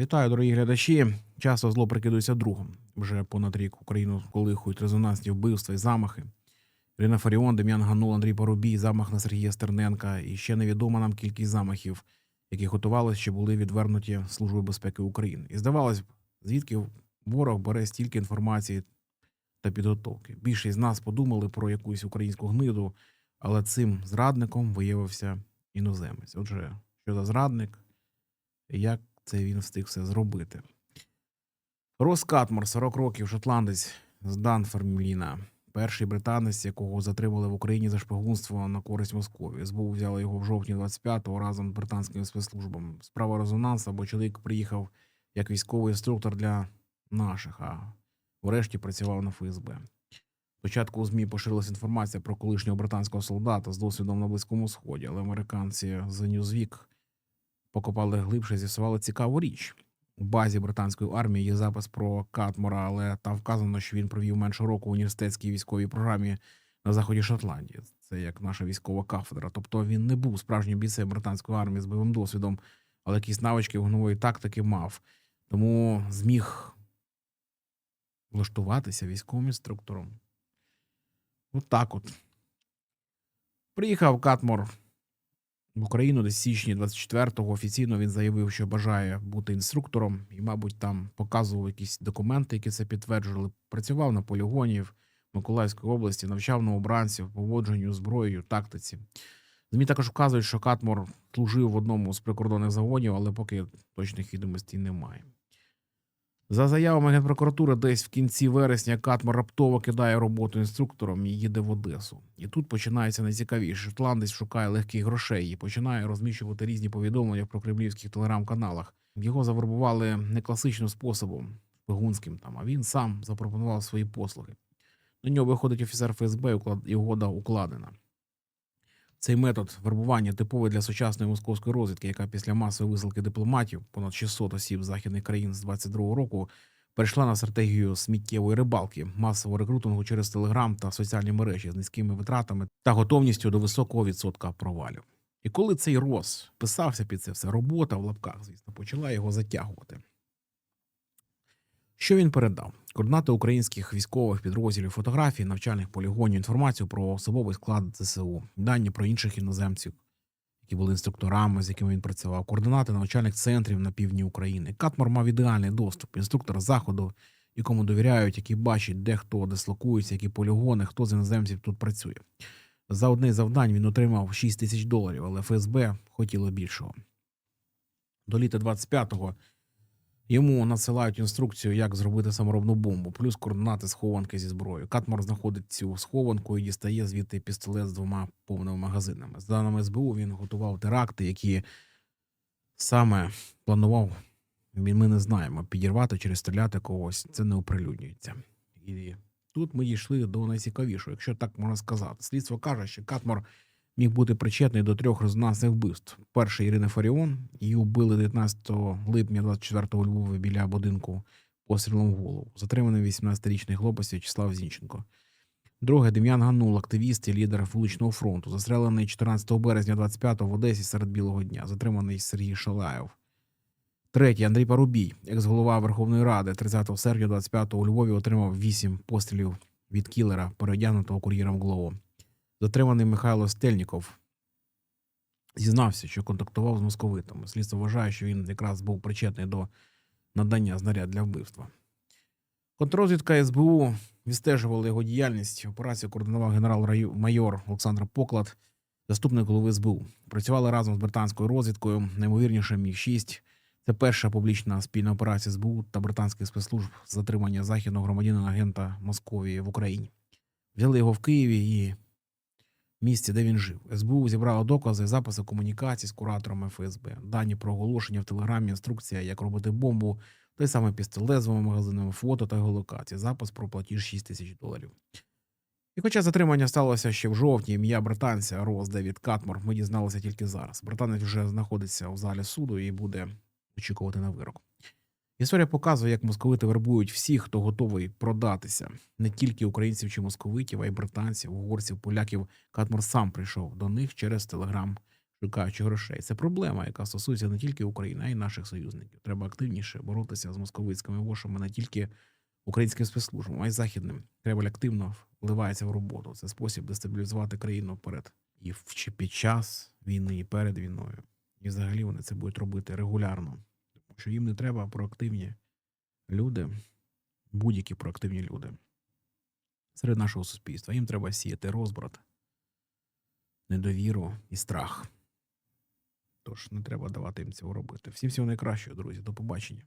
Вітаю, дорогі глядачі. Часто зло прикидується другом. Вже понад рік Україну колихують резонансні вбивства і замахи. Ірина Фаріон, Дем'ян Ганул, Андрій Парубій, замах на Сергія Стерненка і ще невідома нам кількість замахів, які готувалися чи були відвернуті Службою безпеки України. І здавалось б, звідки ворог бере стільки інформації та підготовки. Більшість з нас подумали про якусь українську гниду, але цим зрадником виявився іноземець. Отже, що за зрадник, як це він встиг все зробити. Рос Катмор, 40 років, шотландець з Данфермліна, перший британець, якого затримали в Україні за шпигунство на користь Московії. СБУ взяли його в жовтні 25-го разом з британськими спецслужбами. Справа резонансу, бо чоловік приїхав як військовий інструктор для наших, а врешті працював на ФСБ. Спочатку у ЗМІ поширилася інформація про колишнього британського солдата з досвідом на Близькому Сході, але американці з Newsweek покопали глибше, з'ясували цікаву річ. У базі британської армії є запис про Катмора, але там вказано, що він провів менше року в університетській військовій програмі на заході Шотландії. Це як наша військова кафедра. Тобто він не був справжнім бійцем британської армії з бойовим досвідом, але якісь навички вогневої тактики мав. Тому зміг влаштуватися військовим інструктором. От так от. Приїхав Катмор в Україну десь січні 24-го офіційно він заявив, що бажає бути інструктором, і, мабуть, там показував якісь документи, які це підтверджували. Працював на полігоні в Миколаївській області, навчав новобранців поводженню зброєю, тактиці. ЗМІ також вказують, що Катмор служив в одному з прикордонних заводів, але поки точних відомостей немає. За заявами Генпрокуратури, десь в кінці вересня Катмор раптово кидає роботу інструктором і їде в Одесу. І тут починається найцікавіше. Шотландець шукає легких грошей і починає розміщувати різні повідомлення про кремлівських телеграм-каналах. Його завербували не класичним способом, шпигунським там, а він сам запропонував свої послуги. До нього виходить офіцер ФСБ, і угода укладена. Цей метод вербування типовий для сучасної московської розвідки, яка після масової висилки дипломатів, понад 600 осіб західних країн з 22 року, перейшла на стратегію сміттєвої рибалки, масового рекрутингу через телеграм та соціальні мережі з низькими витратами та готовністю до високого відсотка провалів. І коли цей роз писався під це все, робота в лапках, звісно, почала його затягувати. Що він передав? Координати українських військових підрозділів, фотографії, навчальних полігонів, інформацію про особовий склад ЗСУ, дані про інших іноземців, які були інструкторами, з якими він працював, координати навчальних центрів на півдні України. Катмор мав ідеальний доступ, інструктор заходу, якому довіряють, який бачить, де хто дислокується, які полігони, хто з іноземців тут працює. За одне завдань він отримав 6 тисяч доларів, але ФСБ хотіло більшого. До літа 25-го Йому надсилають інструкцію, як зробити саморобну бомбу, плюс координати схованки зі зброєю. Катмор знаходить цю схованку і дістає звідти пістолет з двома повними магазинами. З даними СБУ, він готував теракти, які саме планував. Ми не знаємо підірвати чи стріляти когось. Це не оприлюднюється. І тут ми дійшли до найцікавішого, якщо так можна сказати. Слідство каже, що Катмор міг бути причетний до трьох резонансних вбивств. Перше Ірина Фаріон. Її вбили 19 липня 24-го у Львові біля будинку пострілом в голову. Затриманий 18-річний хлопець В'ячеслав Зінченко. Друге Дем'ян Ганул, активіст і лідер вуличного фронту. Застрелений 14 березня 25-го в Одесі серед білого дня. Затриманий Сергій Шалаєв. Третє Андрій Парубій, екс-голова Верховної Ради, 30 серпня 25-го у Львові отримав 8 пострілів від кілера, переодягнутого кур'єром Глово. Затриманий Михайло Стельніков зізнався, що контактував з московитами. Слідство вважає, що він якраз був причетний до надання знаряд для вбивства. Контррозвідка СБУ відстежувала його діяльність. Операцію координував генерал-майор Олександр Поклад, заступник голови СБУ. Працювали разом з британською розвідкою, наймовірніше міг 6 Це перша публічна спільна операція СБУ та британських спецслужб з затримання західного громадянина агента Московії в Україні. Взяли його в Києві і місці, де він жив. СБУ зібрало докази, записи комунікацій з кураторами ФСБ, дані про оголошення в телеграмі, інструкція, як робити бомбу, той самий пістолет з магазинами, фото та геолокації, запис про платіж 6 тисяч доларів. І хоча затримання сталося ще в жовтні, ім'я британця Роз Девід Катмор ми дізналися тільки зараз. Британець вже знаходиться у залі суду і буде очікувати на вирок. Історія показує, як московити вербують всіх, хто готовий продатися, не тільки українців чи московитів, а й британців, угорців, поляків. Катмор сам прийшов до них через телеграм шукаючи грошей. Це проблема, яка стосується не тільки України, а й наших союзників. Треба активніше боротися з московицькими вошами не тільки українським спецслужбам, а й західним. Кремль активно вливається в роботу. Це спосіб дестабілізувати країну перед і в чи під час війни, і перед війною. І взагалі вони це будуть робити регулярно, що їм не треба проактивні люди, будь-які проактивні люди серед нашого суспільства. Їм треба сіяти розбрат, недовіру і страх. Тож не треба давати їм цього робити. Всім всього найкращого, друзі. До побачення.